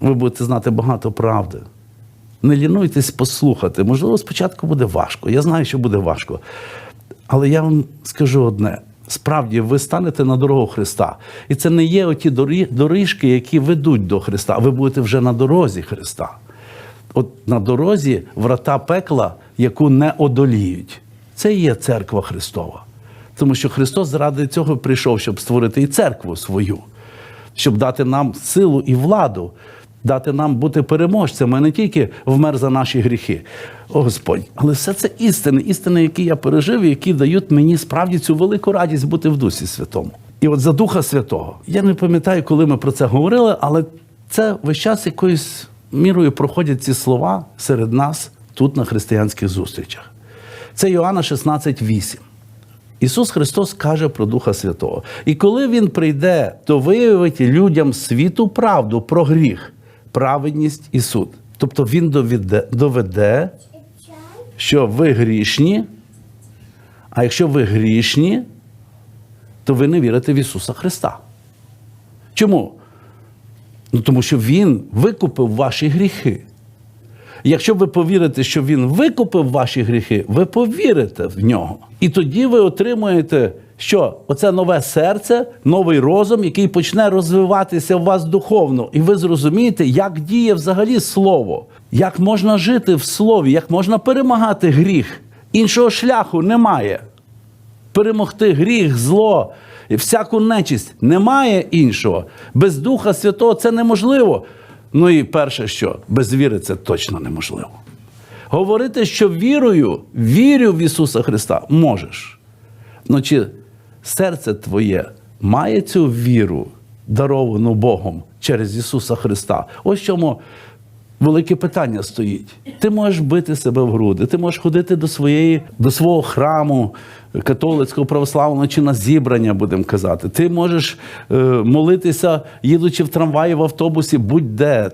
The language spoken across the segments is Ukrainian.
ви будете знати багато правди. Не лінуйтесь послухати. Можливо, спочатку буде важко. Я знаю, що буде важко. Але я вам скажу одне: справді, ви станете на дорогу Христа. І це не є оті доріжки, які ведуть до Христа. Ви будете вже на дорозі Христа. От на дорозі врата пекла, яку не одоліють. Це і є церква Христова. Тому що Христос заради цього прийшов, щоб створити і церкву свою, щоб дати нам силу і владу, дати нам бути переможцями, не тільки вмер за наші гріхи. О Господь, але все це істини, істини, які я пережив, які дають мені справді цю велику радість бути в Дусі Святому. І от за Духа Святого. Я не пам'ятаю, коли ми про це говорили, але це весь час якоюсь мірою проходять ці слова серед нас тут на християнських зустрічах. Це Йоанна 16,8. Ісус Христос каже про Духа Святого. І коли Він прийде, то виявить людям світу правду про гріх, праведність і суд. Тобто Він доведе, доведе що ви грішні, а якщо ви грішні, то ви не вірите в Ісуса Христа. Чому? Ну, тому що Він викупив ваші гріхи. Якщо ви повірите, що Він викупив ваші гріхи, ви повірите в нього. І тоді ви отримуєте, що оце нове серце, новий розум, який почне розвиватися в вас духовно. І ви зрозумієте, як діє взагалі слово, як можна жити в слові, як можна перемагати гріх. Іншого шляху немає. Перемогти гріх, зло, всяку нечисть немає іншого. Без Духа Святого це неможливо. Ну і перше, що без віри це точно неможливо. Говорити, що вірою, вірю в Ісуса Христа, можеш. Ну чи серце твоє має цю віру, даровану Богом через Ісуса Христа? Ось чому велике питання стоїть. Ти можеш бити себе в груди, ти можеш ходити до своєї, до свого храму католицького православного чи на зібрання, будемо казати. Ти можеш е, молитися, їдучи в трамваї, в автобусі, будь-де.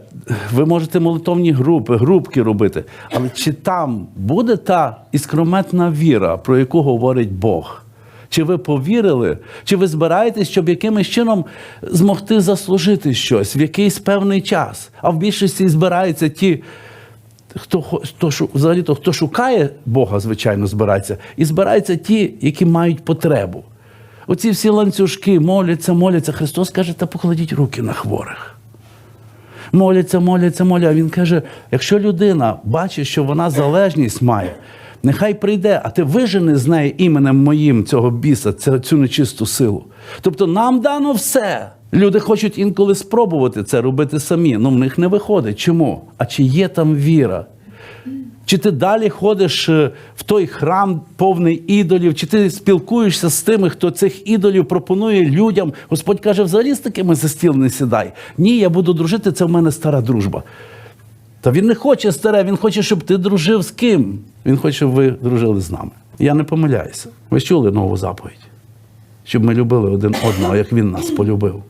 Ви можете молитовні групи, групки робити. Але чи там буде та іскрометна віра, про яку говорить Бог? Чи ви повірили, чи ви збираєтесь, щоб якимось чином змогти заслужити щось в якийсь певний час? А в більшості збираються ті, хто, хто взагалі то, хто шукає Бога, звичайно, збирається, і збираються ті, які мають потребу. Оці всі ланцюжки моляться, моляться. Христос каже, та покладіть руки на хворих. Моляться, моляться, моляться. А він каже: якщо людина бачить, що вона залежність має, нехай прийде, а ти вижени з неї іменем моїм цього біса, цю, нечисту силу. Тобто нам дано все. Люди хочуть інколи спробувати це робити самі, але в них не виходить. Чому? А чи є там віра? Чи ти далі ходиш е, в той храм повний ідолів, чи ти спілкуєшся з тими, хто цих ідолів пропонує людям? Господь каже, взагалі з такими за стіл не сідай. Ні, я буду дружити, це в мене стара дружба. Та він не хоче старе, він хоче, щоб ти дружив з ким. Він хоче, щоб ви дружили з нами. Я не помиляюся. Ви чули нову заповідь, щоб ми любили один одного, як він нас полюбив.